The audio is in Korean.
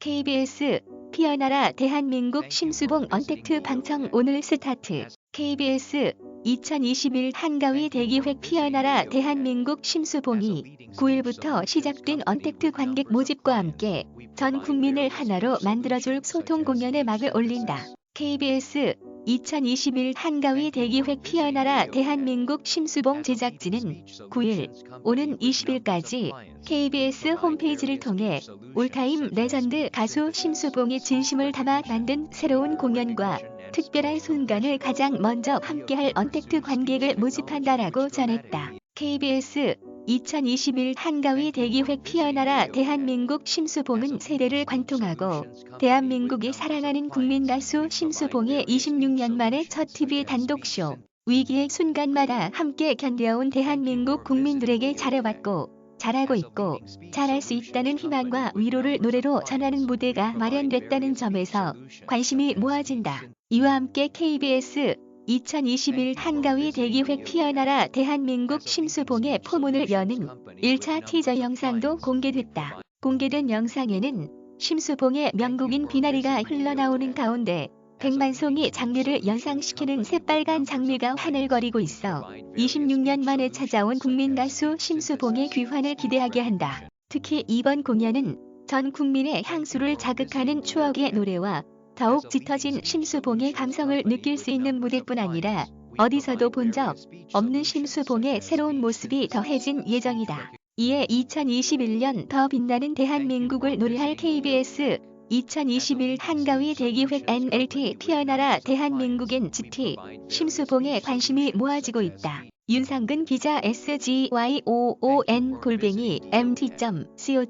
KBS 피어나라 대한민국 심수봉 언택트 방청 오늘 스타트. KBS 2021 한가위 대기획 피어나라 대한민국 심수봉이 9일부터 시작된 언택트 관객 모집과 함께 전 국민을 하나로 만들어줄 소통 공연에 막을 올린다. KBS 2021 한가위 대기획 피어나라 대한민국 심수봉 제작진은 9일 오는 20일까지 KBS 홈페이지를 통해 올타임 레전드 가수 심수봉의 진심을 담아 만든 새로운 공연과 특별한 순간을 가장 먼저 함께할 언택트 관객을 모집한다라고 전했다. KBS 2021 한가위 대기획 피어나라 대한민국 심수봉은 세대를 관통하고 대한민국이 사랑하는 국민 가수 심수봉의 26년 만에 첫 TV 단독쇼 위기의 순간마다 함께 견뎌온 대한민국 국민들에게 잘해왔고 잘하고 있고 잘할 수 있다는 희망과 위로를 노래로 전하는 무대가 마련됐다는 점에서 관심이 모아진다. 이와 함께 KBS 2021 한가위 대기획 피어나라 대한민국 심수봉의 포문을 여는 1차 티저 영상도 공개됐다. 공개된 영상에는 심수봉의 명곡인 비나리가 흘러나오는 가운데 백만송이 장미를 연상시키는 새빨간 장미가 하늘거리고 있어 26년 만에 찾아온 국민 가수 심수봉의 귀환을 기대하게 한다. 특히 이번 공연은 전 국민의 향수를 자극하는 추억의 노래와 더욱 짙어진 심수봉의 감성을 느낄 수 있는 무대뿐 아니라 어디서도 본 적 없는 심수봉의 새로운 모습이 더해진 예정이다. 이에 2021년 더 빛나는 대한민국을 노래할 KBS 2021 한가위 대기획 NLT 피어나라 대한민국엔 GT 심수봉에 관심이 모아지고 있다. 윤상근 기자 SGYOON 골뱅이 mt.co.kr